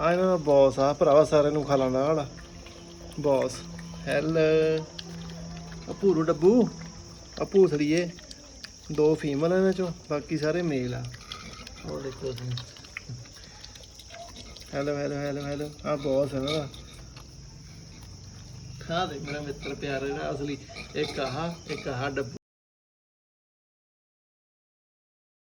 ਆ ਇਹਨਾਂ ਦਾ ਬੌਸ ਆ ਭਰਾਵਾ ਸਾਰਿਆਂ ਨੂੰ ਖਾ ਲਾਂਦਾ ਵਾਲਾ। ਬੌਸ ਹੈਲ ਅਪੂਰੂ ਡੱਬੂ ਅਪੂ ਸੜੀਏ ਦੋ ਫੀਮੇਲ ਇਹਨਾਂ ਚੋਂ ਬਾਕੀ ਸਾਰੇ ਮੇਲ ਆ। ਉਹ ਦੇਖੋ ਤੁਸੀਂ। ਹੈਲੋ ਹੈਲੋ ਹੈਲੋ ਹੈਲੋ ਆ ਬੌਸ ਹੈ ਨਾ ਖਾ ਦੇ ਮੇਰਾ ਮਿੱਤਰ ਪਿਆਰਾ ਜਿਹੜਾ ਅਸਲੀ ਇੱਕ ਆਹ ਇੱਕ ਆਹ ਡੱਬੂ।